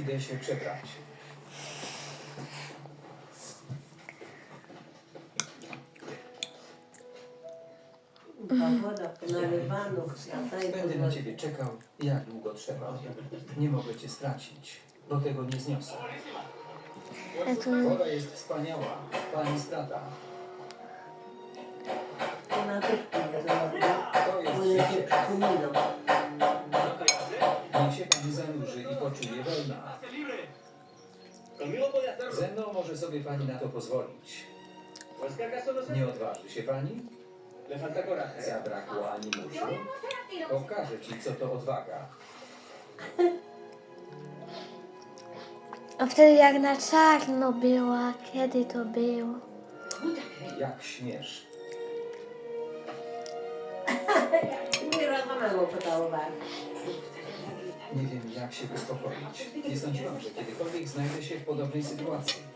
Idę się przebrać. Pogoda nalewano, kwiataj, Będę na ciebie czekał, jak długo trzeba. Nie mogę cię stracić, bo tego nie zniosę. A to Woda jest wspaniała, pani strata. to nie jest życie. Się pani zanurzy i poczuje hacerlo. Ze mną może sobie pani na to pozwolić. Nie odważy się pani? Zabrakło animuszu. Pokażę ci, co to odwaga. a wtedy jak na czarno była, kiedy to było? Jak śmiesz. Nie rozmawiał pocałować. Nie wiem, jak się uspokoić. Nie sądziłam, że kiedykolwiek znajdę się w podobnej sytuacji.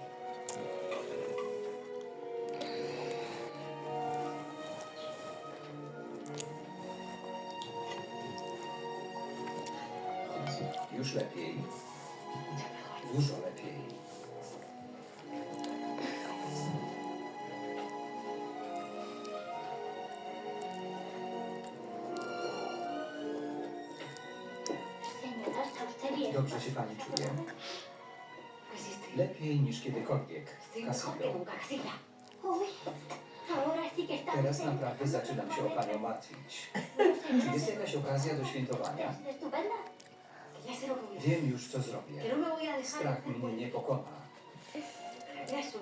Dobrze się pani czuje. Lepiej niż kiedykolwiek. Casillo. Teraz naprawdę zaczynam się o panią martwić. Czy jest jakaś okazja do świętowania? Wiem już, co zrobię. Strach mnie nie pokona.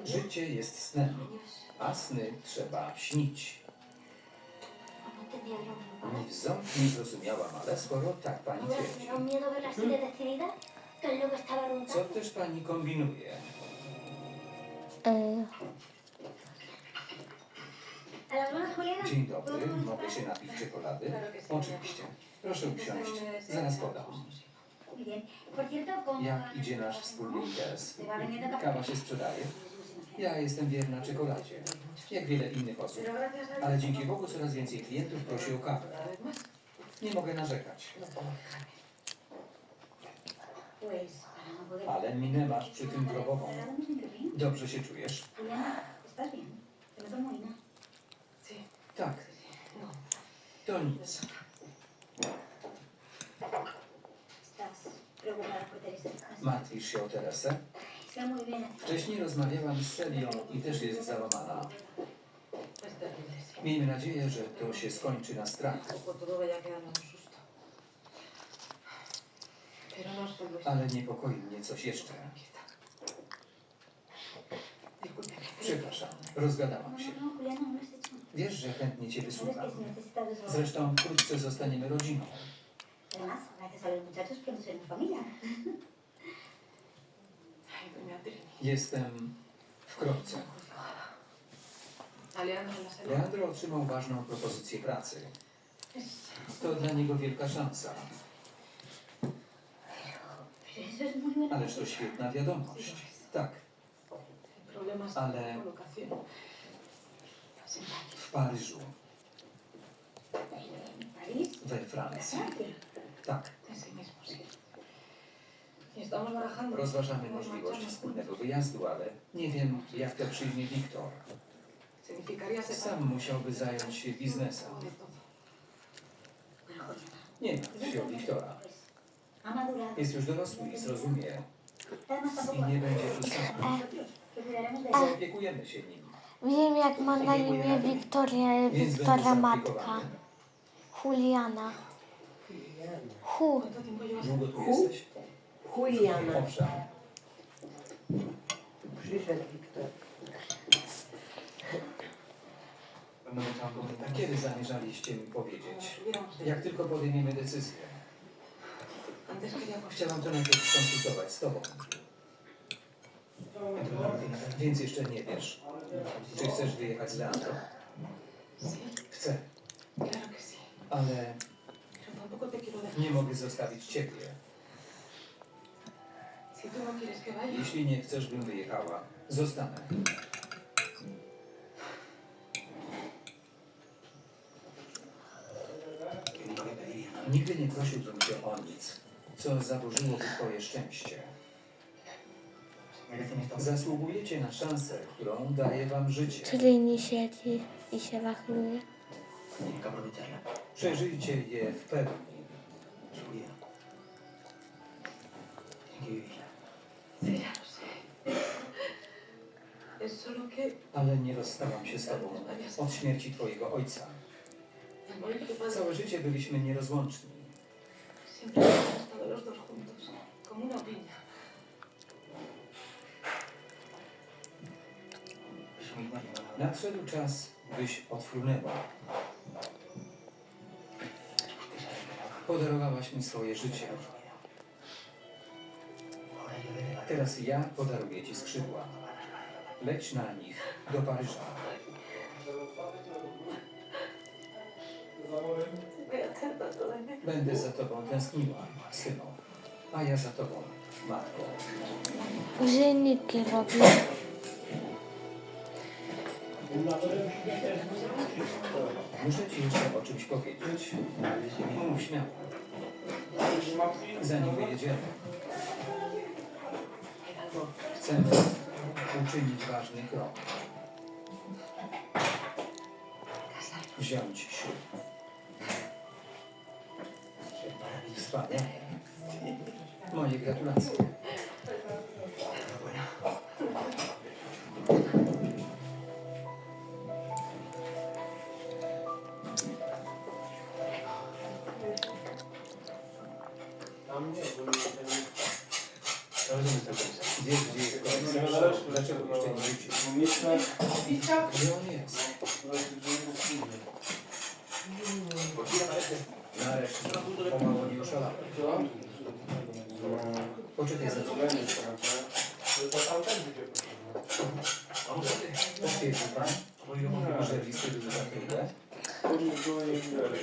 Życie jest snem, a sny trzeba śnić. Ząb nie zrozumiałam, ale skoro tak pani twierdzi, estaba co też pani kombinuje? E. Dzień dobry, mogę się napić czekolady? Oczywiście. Proszę usiąść, zaraz podam. Muy bien. Por cierto, ¿cómo Jak idzie nasz wspólny interes? Kawa się sprzedaje? Ja jestem wierna czekoladzie, jak wiele innych osób. Ale dzięki Bogu coraz więcej klientów prosi o kawę. Nie mogę narzekać, ale minę masz przy tym grobową. Dobrze się czujesz? Tak. To nic. Martwisz się o Teresę? Wcześniej rozmawiałam z Celią i też jest załamana. Miejmy nadzieję, że to się skończy na solo es ale niepokoi mnie coś jeszcze. Przepraszam, rozgadałam się. no, no. Wiesz, że chętnie Cię wysłucham. desahogar. Zresztą wkrótce zostaniemy rodziną. Jestem w kropce. Leandro otrzymał ważną propozycję pracy. To dla niego wielka szansa, ależ to świetna wiadomość. Tak, Ale- w Paryżu, we Francji. Tak, rozważamy możliwość wspólnego wyjazdu, ale nie wiem, jak to przyjmie Wiktor. Sam musiałby zająć się biznesem. Nie martw się o Wiktora. Jest już dorosły i zrozumie. I nie będzie tu sam. Zaopiekujemy się nim. wiem jak ma na imię Wiktoria, Więc Wiktora będzie matka. zaopiekowany. Juliana. Hu. Długo tu Hu? jesteś? Juliana. Owszem. Przyszedł Wiktor. Kiedy zamierzaliście mi powiedzieć? Jak tylko podejmiemy decyzję. Chciałam to najpierw skonsultować z tobą. Więc jeszcze nie wiesz. Czy chcesz wyjechać z Leandro? Chcę, ale nie mogę zostawić ciebie. Jeśli nie chcesz, bym wyjechała, zostanę. Nigdy nie prosiłbym cię o nic, co zaburzyłoby twoje szczęście. Zasługujecie na szansę, którą daje wam życie. Czyli nie siedzi i się wachluje. Przeżyjcie je w pełni. Ale nie rozstałam się z tobą od śmierci twojego ojca. Całe życie byliśmy nierozłączni. Siempre. Nadszedł czas, byś odfrunęła. Podarowałaś mi swoje życie. Teraz ja podaruję ci skrzydła. Leć na nich do Paryża. Będę za tobą tęskniła, synu. A ja za tobą, matko. Użyjniki robię. Muszę ci jeszcze o czymś powiedzieć. Mów śmiało. Zanim wyjedziemy. Chcemy uczynić ważny krok. Wziąć ślub. Wspaniale. Moje gratulacje. Wiesz, Potwierdził pan, że listy były zakryte?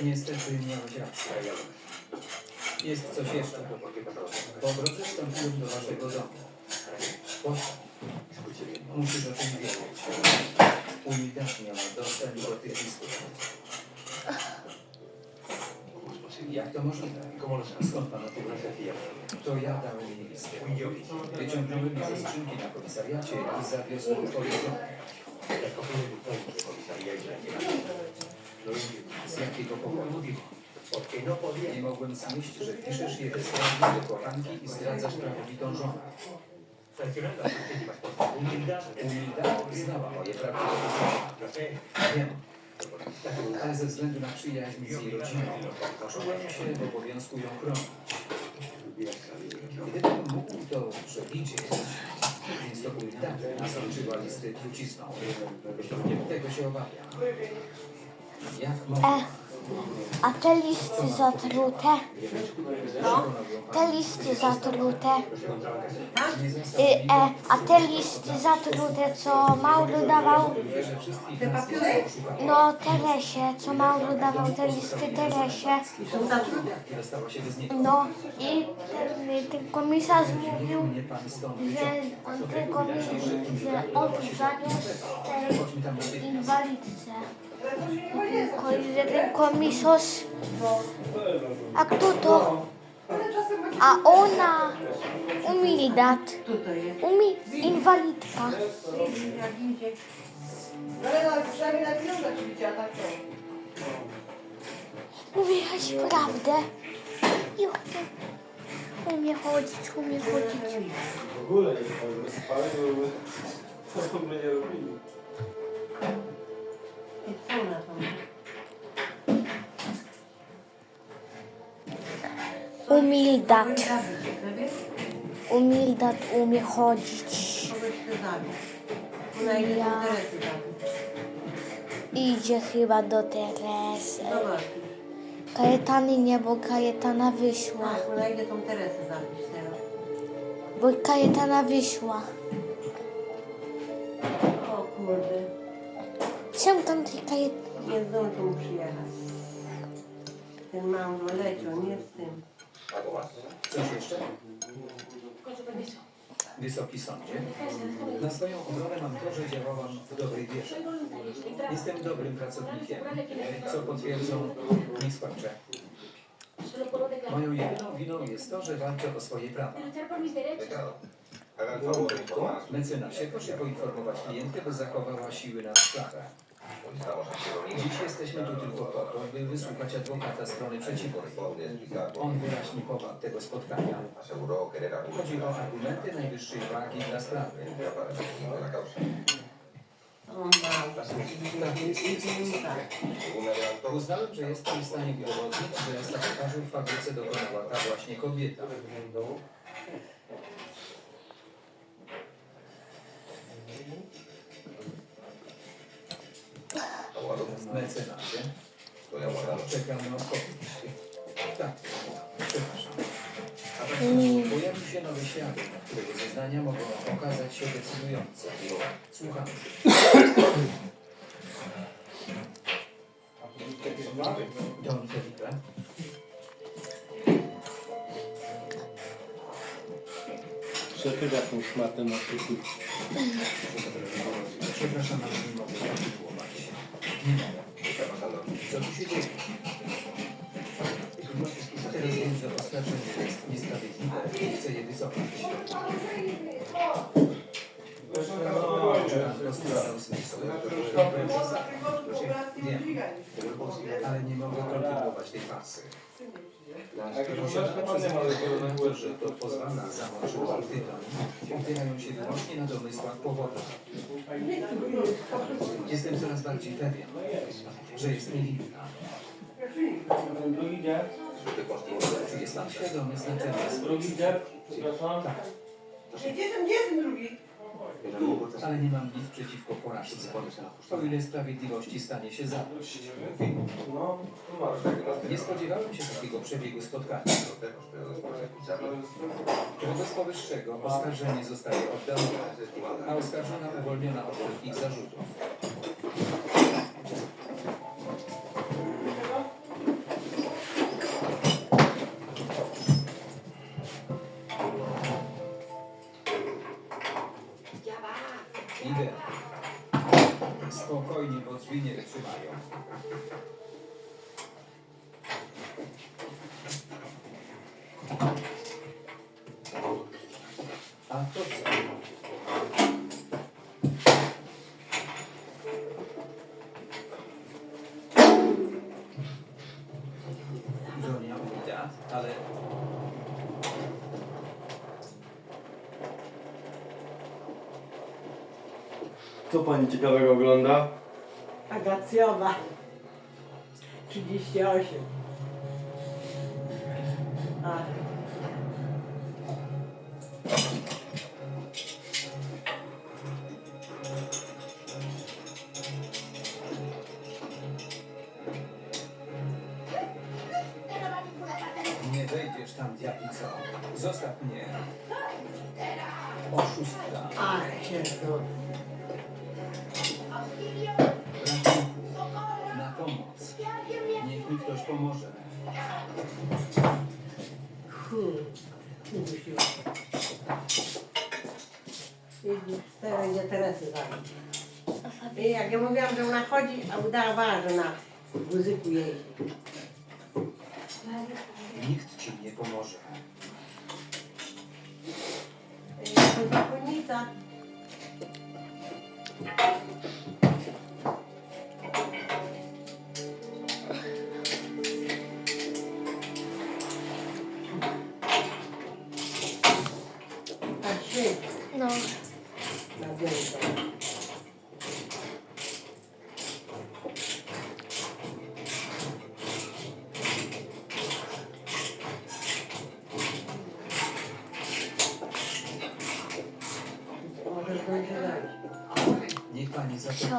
Niestety miałeś rację. Jest coś jeszcze. Po drodze wstąpiłem do waszego domu. Po co? Musisz o tym wiedzieć. Unidad miała dostęp do tych listów. Jak to możliwe? Skąd pan o tym wie? To ja dałem jej listę. Wyciągnąłem je ze skrzynki na komisariacie i zawiozłem do twojego domu. Z jakiego powodu? Nie mogłem znieść, że piszesz je bezprawnie do kochanki i zdradzasz prawowitą żonę. Umilda znała moje prawdziwe Wiem. Ale ze względu na przyjaźń z jej rodziną, czułem się w obowiązku ją chronić. To więc to listy trucizną. Tego się obawiam. A te listy zatrute? Te listy zatrute? Y, e, a te listy zatrute, co Mauro dawał? wszystkich nas oszukała. No, Teresie, co Mauro dawał te listy Teresie. No i ten, ten komisarz mówił, że on tylko mówił, że on zamiast tej inwalidce. Tylko, że ten komisarz... A kto to? A ona... Umildat. Umi... Inwalidka. Mówiłaś prawdę. I umie chodzić, umie chodzić. W ogóle nie powiem, spali, to by nie robili. Wiesz? Umildat umie chodzić. Ja. Idzie chyba do Teresy. Kajetany nie, bo Kajetana wyszła. Ona idzie tą Teresę zabić teraz. Bo Kajetana wyszła. O kurde. Czemu tam tej Kajet... Nie zdążą mu przyjechać. Ten mąż leciał, nie z tym. Coś jeszcze? Wysoki sądzie. Na swoją obronę mam to, że działałam w dobrej wierze. Jestem dobrym pracownikiem, co potwierdzą puedo declarar Moją jedyną winą jest to, że walczę o swoje prawa. Mecenasie, proszę poinformować klientkę, by zachowała siły na sprawę. Dziś jesteśmy tu tylko po to, by wysłuchać adwokata strony przeciwnej. On wyraźni powód tego spotkania. Chodzi o argumenty najwyższej wagi dla sprawy. Uznałem, że jestem w stanie udowodnić, że sabotażu w fabryce dokonała ta właśnie kobieta. Mecenasie, estoy aguardando. czekam na odpowiedź. Tak, przepraszam. Mm. Pojawił się nowy świadek, którego zeznania mogą okazać się decydujące. Słucham. Don Felipe. Szefy jaką szmatę na tytuł. Przepraszam, ale nie mogę Wiem, ale nie mogę kontynuować tej farsy. Posiadam przyzwolenie na to, że to pozwana zamączyła tytan. Opierają się wyłącznie na domysłach powodu. Jestem coraz bardziej pewien, że jest niewinna. Drugi pan świadomy znaczenia Drugi dzień. Przepraszam. Tak, Gdzie jestem, gdzie jestem drugi? ale nie mam nic przeciwko porażce. O ile sprawiedliwości stanie się zadość. No. Nie spodziewałem się takiego przebiegu spotkania. Wobec powyższego oskarżenie zostaje oddalone, a oskarżona uwolniona od wszelkich zarzutów. Ale Co pani ciekawego ogląda? Agacjowa. 38. wejdziesz tam, diablico. Zostaw mnie. Oszustka. Ale się to. Ratunku. Na pomoc. Niech mi ktoś pomoże. Udusiła. Widzisz, teraz będzie Teresy zabić. I jak ja mówiłam, że ona chodzi, a udawała, że na jeździ. Nikt ci nie pomoże. To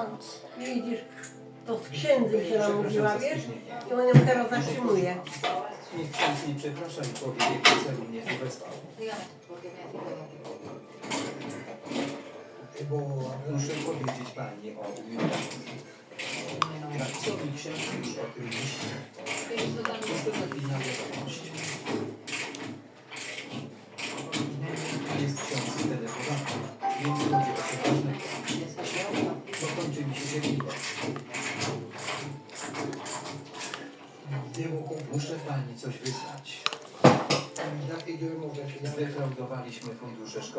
ksiądz. Widzisz, to z księdzem się namówiła, Przepraszam za wiesz? I on ją teraz zatrzymuje. Niech ksiądz nie przeprasza i powie, w jakim celu mnie tu wezwał. Hace Muszę powiedzieć pani o umiejętności. Pracownik księdza już o tym myśli. Jest to zapinna wiadomość. Zdefraudowaliśmy fundusze szkoły.